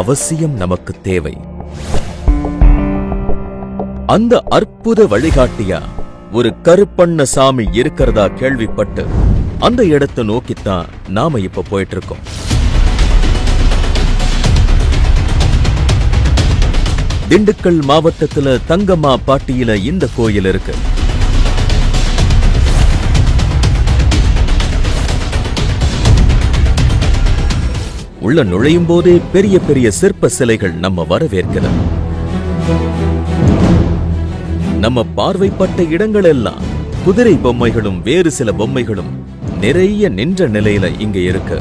அவசியம் நமக்கு தேவை. அந்த அற்புத வழிகாட்டியா ஒரு கருப்பண்ண சாமி இருக்கிறதா கேள்விப்பட்டு அந்த இடத்தை நோக்கித்தான் நாம இப்ப போயிட்டு இருக்கோம் திண்டுக்கல் மாவட்டத்துல தங்கம்மா பாட்டியில இந்த கோயில் இருக்கு. உள்ள நுழையும் போதே பெரிய பெரிய சிற்ப சிலைகள் நம்ம வரவேற்கிறது. நம்ம பார்வைப்பட்ட இடங்கள் எல்லாம் குதிரை பொம்மைகளும் வேறு சில பொம்மைகளும் நிறைய நின்ற நிலையில இங்க இருக்கு.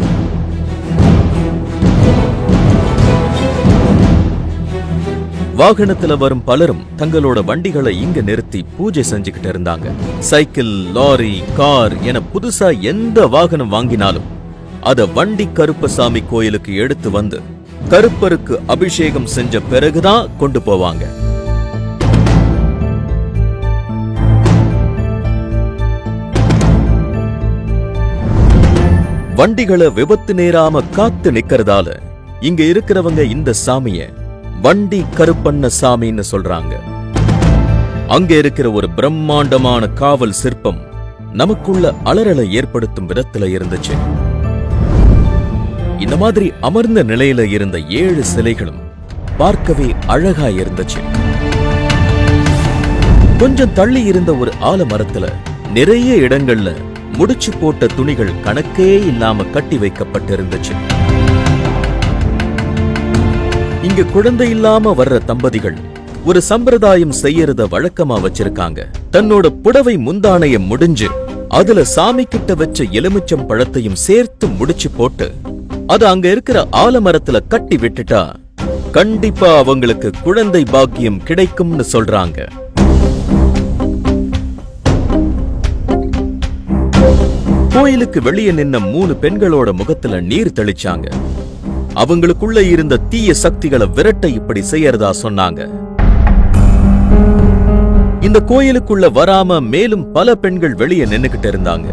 வாகனத்துல வரும் பலரும் தங்களோட வண்டிகளை இங்க நிறுத்தி பூஜை செஞ்சுக்கிட்டு இருந்தாங்க. சைக்கிள் லாரி கார் என புதுசா எந்த வாகனம் வாங்கினாலும் அத வண்டி கருப்பசாமி கோயிலுக்கு எடுத்து வந்து கருப்பருக்கு அபிஷேகம் செஞ்ச பிறகுதான் கொண்டு போவாங்க. வண்டிகளை விபத்து நேராம காத்து நிக்கறதால இங்க இருக்கிறவங்க இந்த சாமிய வண்டி கருப்பண்ண சாமின்னு சொல்றாங்க. அங்க இருக்கிற ஒரு பிரம்மாண்டமான காவல் சிற்பம் நமக்குள்ள அலறலை ஏற்படுத்தும் விதத்துல இருந்துச்சு. இந்த மாதிரி அமர்ந்த நிலையில இருந்த ஏழு சிலைகளும் பார்க்கவே அழகா இருந்துச்சு. கொஞ்சம் தள்ளி இருந்த ஒரு ஆலமரத்துல நிறைய இடங்கள்ல முடிச்சு போட்ட துணிகள் கணக்கே இல்லாம கட்டி வைக்கப்பட்டிருந்துச்சு. இங்க குழந்தை இல்லாம வர்ற தம்பதிகள் ஒரு சம்பிரதாயம் செய்யறத வழக்கமா வச்சிருக்காங்க. தன்னோட புடவை முந்தானைய முடிஞ்சு அதுல சாமி கிட்ட வச்ச எலுமிச்சம் பழத்தையும் சேர்த்து முடிச்சு போட்டு அது அங்க இருக்கிற ஆலமரத்துல கட்டி விட்டுட்டா கண்டிப்பா அவங்களுக்கு குழந்தை பாக்கியம் கிடைக்கும்னு சொல்றாங்க. கோயிலுக்கு வெளியே நின்ன மூணு பெண்களோட முகத்துல நீர் தெளிச்சாங்க. அவங்களுக்குள்ள இருந்த தீய சக்திகளை விரட்ட இப்படி செய்யறதா சொன்னாங்க. இந்த கோயிலுக்குள்ள வராம மேலும் பல பெண்கள் வெளியே நின்னுகிட்டு இருந்தாங்க.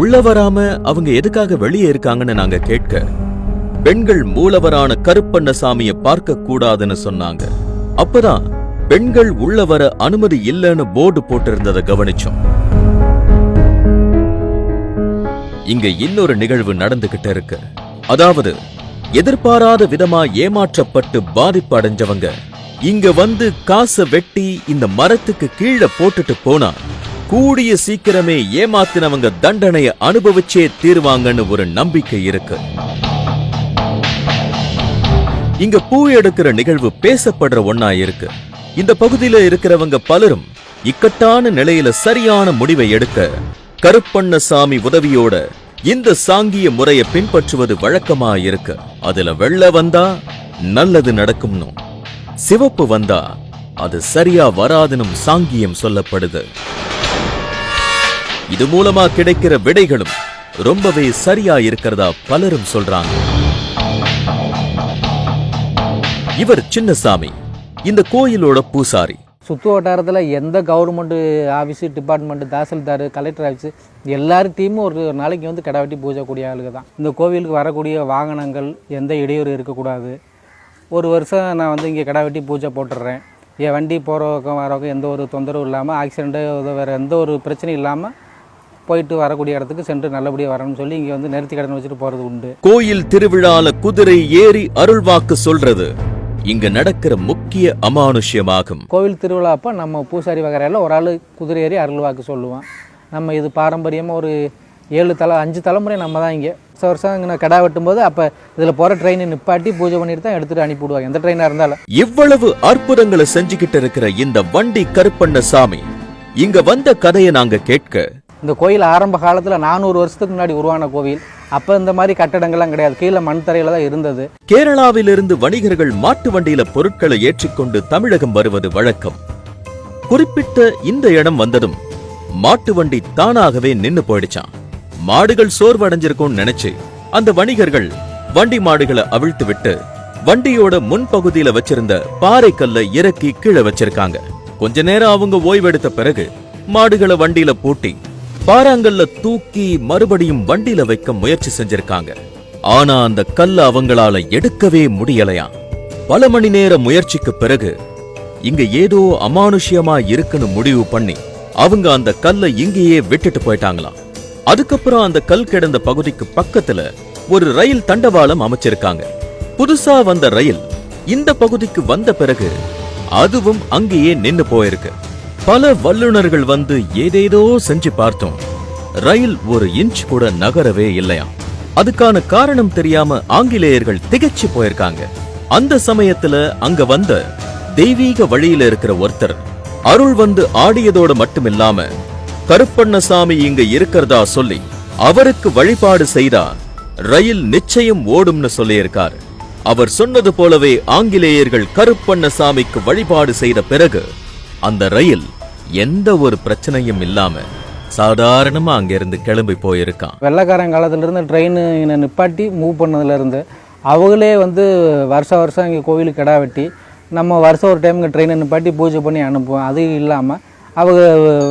உள்ள வராம அவங்க எதுக்காக வெளியே இருக்காங்கன்னு நாங்க கேட்க பெண்கள் மூலவரான கருப்பண்ண சாமிய பார்க்க கூடாதுன்னு சொன்னாங்க. அப்பதான் பெண்கள் உள்ள வர அனுமதி இல்லைன்னு போர்டு போட்டிருந்ததை கவனிச்சோம். இங்க இன்னொரு நிகழ்வு நடந்துகிட்டு இருக்கு. அதாவது எதிர்பாராத விதமா ஏமாற்றப்பட்டு பாதிப்பு அடைஞ்சவங்க இங்க வந்து காசை வெட்டி இந்த மரத்துக்கு கீழே போட்டுட்டு போனா கூடிய சீக்கிரமே ஏமாத்தினவங்க தண்டனைய அனுபவிச்சே தீர்வாங்கன்னு ஒரு நம்பிக்கை இருக்கு. இங்க பூ எடுக்கிற நிகழ்வு பேசப்படுற ஒன்னா இருக்கு. இந்த பகுதியில இருக்கிறவங்க பலரும் இக்கட்டான நிலையில சரியான முடிவை எடுக்க கருப்பண்ணசாமி உதவியோட இந்த சாங்கிய முறையை பின்பற்றுவது வழக்கமா இருக்கு. அதுல வெள்ள வந்தா நல்லது நடக்கும்னு. சிவப்பு வந்தா அது சரியா வராதுனும் சாங்கியம் சொல்லப்படுது. இது மூலமா கிடைக்கிற விடைகளும் ரொம்பவே சரியா இருக்கிறதா பலரும் சொல்றாங்க. இவர் சின்னசாமி இந்த கோயிலோட பூசாரி. சுற்று வட்டாரத்தில் எந்த government office department tahsildar collector office எல்லார்ட்டையும் ஒரு நாளைக்கு வந்து கடை வெட்டி பூஜை கூடிய ஆளுங்க தான். இந்த கோவிலுக்கு வரக்கூடிய வாகனங்கள் எந்த இடையூறு இருக்கக்கூடாது. ஒரு வருஷம் நான் வந்து இங்கே கடை வெட்டி பூஜை போட்டுடுறேன். என் வண்டி போகிறவக்கம் வரவங்க எந்த ஒரு தொந்தரவும் இல்லாமல் ஆக்சிடெண்ட்டு வேறு எந்த ஒரு பிரச்சனையும் இல்லாமல் போயிட்டு வரக்கூடிய இடத்துக்கு சென்று நல்லபடியாக வரணும்னு சொல்லி இங்கே வந்து நிறுத்தி கடன் வச்சுட்டு போகிறது உண்டு. கோயில் திருவிழால குதிரை ஏறி அருள்வாக்கு சொல்றது. இங்க நடக்கிற முக்கிய அமானுஷ்யமாகும். கோவில் திருவிழா அப்போ நம்ம பூசாரி வகைறையில் ஒரு ஆள் குதிரை ஏறி அருள்வாக்கு சொல்லுவான். நம்ம இது பாரம்பரியமாக ஒரு ஏழு தலை அஞ்சு தலைமுறை நம்ம தான் இங்கே. வருஷம் வருஷம் இங்கே கடா வெட்டும்போது அப்போ இதில் போகிற ட்ரெயினை நிப்பாட்டி பூஜை பண்ணிட்டு தான் எடுத்துகிட்டு அனுப்பி விடுவாங்க எந்த ட்ரெயினாக இருந்தாலும். இவ்வளவு அற்புதங்களை செஞ்சுக்கிட்டு இருக்கிற இந்த வண்டி கருப்பண்ண சாமி இங்க வந்த கதையை நாங்க கேட்க இந்த கோயில் ஆரம்ப காலத்தில் நானூறு வருஷத்துக்கு முன்னாடி உருவான கோவில். அப்போ இந்த மாதிரி கட்டடங்கள்லாம் கிடையாது. கீழே மண் தரையில தான் இருந்தது. கேரளாவிலிருந்து வணிகர்கள் மாட்டு வண்டியில பொருட்களை ஏற்றிக்கொண்டு தமிழகம் வருவது வழக்கம். குறிப்பிட்ட இந்த இடம் வந்ததும் மாட்டு வண்டி தானாகவே நின்னு போயிடுச்சான் மாடுகள் சோர்வடைஞ்சிருக்கும்னு நினைச்சு அந்த வணிகர்கள் வண்டி மாடுகளை அவிழ்த்து விட்டு வண்டியோட முன்பகுதியில வச்சிருந்த பாறைக்கல்ல இறக்கி கீழே வச்சிருக்காங்க. கொஞ்ச நேரம் அவங்க ஓய்வெடுத்த பிறகு மாடுகளை வண்டியில பூட்டி பாறாங்கல்ல தூக்கி மறுபடியும் வண்டியில வைக்க முயற்சி செஞ்சிருக்காங்க. ஆனா அந்த கல்ல அவங்களால எடுக்கவே முடியலையா பல மணி நேர முயற்சிக்கு பிறகு இங்க ஏதோ அமானுஷ்யமா இருக்குன்னு முடிவு பண்ணி அவங்க அந்த கல்லை இங்கேயே விட்டுட்டு போயிட்டாங்களாம். அதுக்கப்புறம் அந்த கல் கிடந்த பகுதிக்கு பக்கத்துல ஒரு ரயில் தண்டவாளம் அமைச்சிருக்காங்க. புதுசா வந்த ரயில் இந்த பகுதிக்கு வந்த பிறகு அதுவும் அங்கேயே நின்னு போயிருக்கு. பல வல்லுனர்கள் வந்து ஏதேதோ செஞ்சு பார்த்தோம். ரயில் ஒரு இன்ச் கூட நகரவே இல்லையா அதுக்கான காரணம் தெரியாம ஆங்கிலேயர்கள் திகைச்சு போயிருக்காங்க. அந்த சமயத்துல அங்க வந்த தெய்வீக வழியில இருக்கிற ஒருத்தர் அருள் வந்து ஆடியதோட மட்டுமில்லாம கருப்பண்ணசாமி இங்க இருக்கிறதா சொல்லி அவருக்கு வழிபாடு செய்தா ரயில் நிச்சயம் ஓடும்னு சொல்லியிருக்காரு. அவர் சொன்னது போலவே ஆங்கிலேயர்கள் கருப்பண்ணசாமிக்கு வழிபாடு செய்த பிறகு அந்த ரயில் எந்த ஒரு பிரச்சனையும் இல்லாம சாதாரணமா அங்கிருந்து கிளம்பி போயிருக்கான். வெள்ளைக்காரன் காலத்துலேருந்து ட்ரெயின் இங்கே நிப்பாட்டி மூவ் பண்ணதுலேருந்து அவங்களே வந்து வருஷம் வருஷம் இங்கே கோவிலுக்கு கிடா வெட்டி நம்ம வருஷம் ஒரு டைம் இங்கே ட்ரெயினை நிப்பாட்டி பூஜை பண்ணி அனுப்புவோம். அது இல்லாமல் அவங்க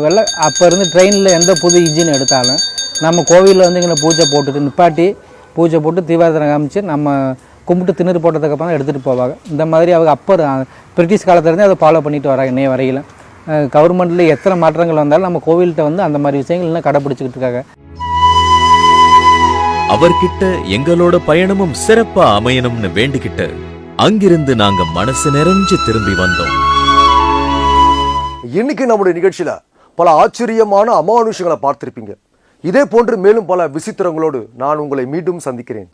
வெள்ளை அப்போ இருந்து ட்ரெயினில் எந்த புது இன்ஜின் எடுத்தாலும் நம்ம கோவிலில் வந்து இங்கே பூஜை போட்டுட்டு நிப்பாட்டி பூஜை போட்டு தீபாரதனை காமிச்சு நம்ம கும்பிட்டு திணறு போட்டதுக்கப்புறம் தான் எடுத்துகிட்டு போவாங்க. இந்த மாதிரி அவங்க அப்போ பிரிட்டிஷ் காலத்துலேருந்தே அதை ஃபாலோ பண்ணிட்டு வராங்க இன்னைய வரையிலும். கவர்மெண்ட்டில் எத்தனை மாற்றங்கள் வந்தாலும் நம்ம கோவில்கிட்ட வந்து அந்த மாதிரி விஷயங்கள் இன்னும் கடைப்பிடிச்சிக்கிட்டு இருக்காங்க. அவர்கிட்ட எங்களோட பயணமும் சிறப்பா அமையணும்னு வேண்டிக்கிட்டு அங்கிருந்து நாங்க மனசு நிறைஞ்சு திரும்பி வந்தோம். இன்னைக்கு நம்முடைய நிகழ்ச்சியில பல ஆச்சரியமான அமானுஷங்களை பார்த்திருப்பீங்க. இதே போன்று மேலும் பல விசித்திரங்களோடு நான் உங்களை மீண்டும் சந்திக்கிறேன்.